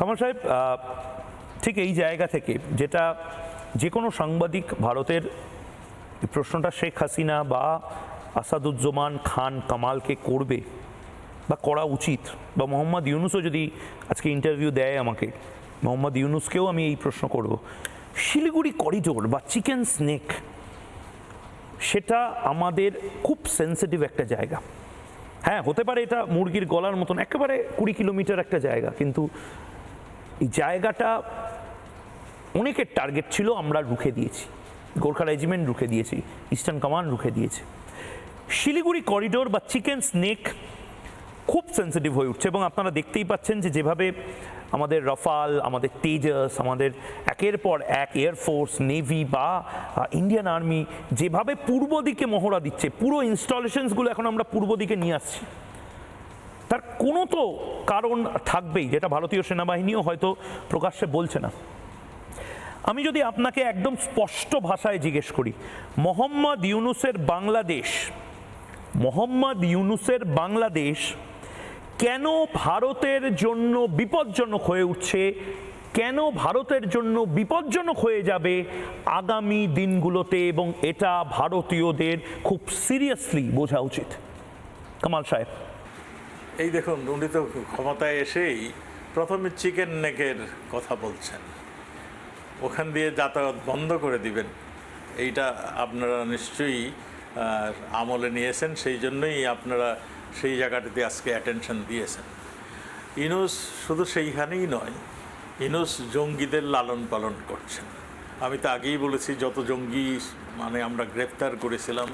কামাল সাহেব ঠিক এই জায়গা থেকে যেটা যে কোনো সাংবাদিক ভারতের প্রশ্নটা শেখ হাসিনা বা আসাদুজ্জামান খান কামালকে করবে বা করা উচিত, বা মোহাম্মদ ইউনুসও যদি আজকে ইন্টারভিউ দেয় আমাকে, মোহাম্মদ ইউনুসকেও আমি এই প্রশ্ন করব। শিলিগুড়ি করিডোর বা চিকেন স্নেক সেটা আমাদের খুব সেন্সিটিভ একটা জায়গা। হ্যাঁ হতে পারে এটা মুরগির গলার মতন, একেবারে কুড়ি কিলোমিটার একটা জায়গা, কিন্তু জায়গাটা অনেকের টার্গেট ছিল, আমরা রুখে দিয়েছি। গোর্খা রেজিমেন্ট রুখে দিয়েছি ইস্টার্ন কমান্ড রুখে দিয়েছে। শিলিগুড়ি করিডোর বা চিকেন স্নেক খুব সেন্সিটিভ হয়ে উঠছে এবং আপনারা দেখতেই পাচ্ছেন যে যেভাবে আমাদের রফাল, আমাদের তেজাস, আমাদের একের পর এক এয়ারফোর্স নেভি বা ইন্ডিয়ান আর্মি যেভাবে পূর্ব দিকে মহড়া দিচ্ছে, পুরো ইনস্টলেশনসগুলো এখন আমরা পূর্ব দিকে নিয়ে আসছি। তার কোনো তো কারণ থাকবেই, যেটা ভারতীয় সেনাবাহিনীও হয়তো প্রকাশ্যে বলছে না। আমি যদি আপনাকে একদম স্পষ্ট ভাষায় জিজ্ঞেস করি, মোহাম্মদ ইউনুসের বাংলাদেশ, মোহাম্মদ ইউনুসের বাংলাদেশ কেন ভারতের জন্য বিপজ্জনক হয়ে উঠছে, কেন ভারতের জন্য বিপজ্জনক হয়ে যাবে আগামী দিনগুলোতে এবং এটা ভারতীয়দের খুব সিরিয়াসলি বোঝা উচিত? কামাল সাহেব। এই দেখুন, উনি তো ক্ষমতায় এসেই প্রথমে চিকেন নেকের কথা বলছেন। ওখান দিয়ে যাতায়াত বন্ধ করে দিবেন। এইটা আপনারা নিশ্চয়ই আমলে নিয়েছেন, সেই জন্যই আপনারা সেই জায়গাটিতে আজকে অ্যাটেনশন দিয়েছেন। ইনুস শুধু সেইখানেই নয়, ইনুস জঙ্গিদের লালন পালন করছেন। আমি তো আগেই বলেছি, যত জঙ্গি মানে আমরা গ্রেপ্তার করেছিলাম,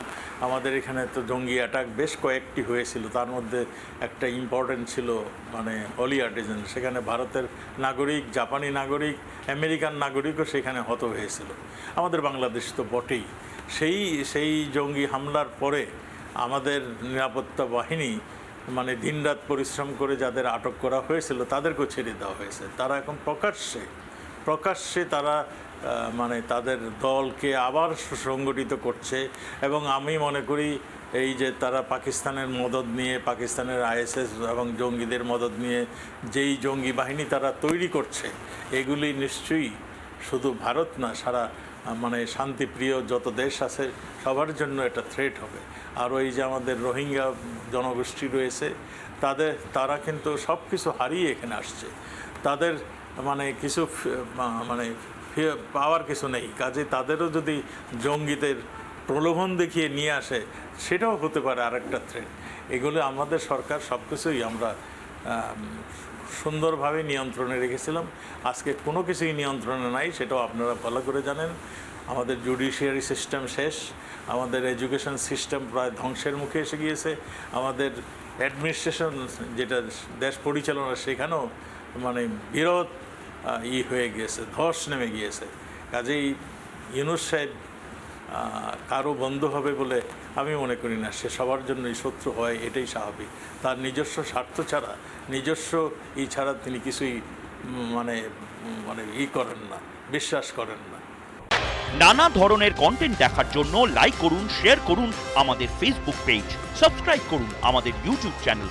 আমাদের এখানে তো জঙ্গি অ্যাটাক বেশ কয়েকটি হয়েছিল। তার মধ্যে একটা ইম্পর্টেন্ট ছিল মানে অলি আর্টিজেন সেখানে ভারতের নাগরিক, জাপানি নাগরিক, আমেরিকান নাগরিকও সেখানে হত হয়েছিল। আমাদের বাংলাদেশ তো বটেই। সেই সেই জঙ্গি হামলার পরে আমাদের নিরাপত্তা বাহিনী মানে দিনরাত পরিশ্রম করে যাদের আটক করা হয়েছিল, তাদেরকেও ছেড়ে দেওয়া হয়েছে। তারা এখন প্রকাশ্যে প্রকাশ্যে তারা মানে তাদের দলকে আবার সুসংগঠিত করছে এবং আমি মনে করি এই যে তারা পাকিস্তানের মদত নিয়ে, পাকিস্তানের আইএসএস এবং জঙ্গিদের মদত নিয়ে যেই জঙ্গি বাহিনী তারা তৈরি করছে, এগুলি নিশ্চয়ই শুধু ভারত না, সারা মানে শান্তিপ্রিয় যত দেশ আছে সবার জন্য এটা থ্রেট হবে। আর ওই যে আমাদের রোহিঙ্গা জনগোষ্ঠী রয়েছে, তাদের, তারা কিন্তু সব কিছু হারিয়ে এখানে আসছে। তাদের মানে কিছু মানে পাওয়ার কিছু নেই। কাজে তাদেরও যদি জঙ্গিদের প্রলোভন দেখিয়ে নিয়ে আসে, সেটাও হতে পারে আরেকটা থ্রেট এগুলো আমাদের সরকার সব কিছুই আমরা সুন্দরভাবে নিয়ন্ত্রণে রেখেছিলাম। আজকে কোনো কিছুই নিয়ন্ত্রণে নাই, সেটাও আপনারা ভালো করে জানেন। আমাদের জুডিশিয়ারি সিস্টেম শেষ। আমাদের এডুকেশন সিস্টেম প্রায় ধ্বংসের মুখে এসে গিয়েছে। আমাদের অ্যাডমিনিস্ট্রেশন যেটা দেশ পরিচালনা, সেখানেও মানে বিরোধ ই হয়ে গিয়েছে, ধস নেমে গিয়েছে। কাজেই ইউনুস সাহেব কারও বন্ধু হবে বলে আমি মনে করি না, সে সবার জন্যই শত্রু হয়, এটাই স্বাভাবিক। তার নিজস্ব স্বার্থ ছাড়া, নিজস্ব ই ছাড়া তিনি কিছুই মানে মানে ই করেন না, বিশ্বাস করেন না। নানা ধরনের কন্টেন্ট দেখার জন্য লাইক করুন শেয়ার করুন আমাদের ফেসবুক পেজ সাবস্ক্রাইব করুন আমাদের ইউটিউব চ্যানেল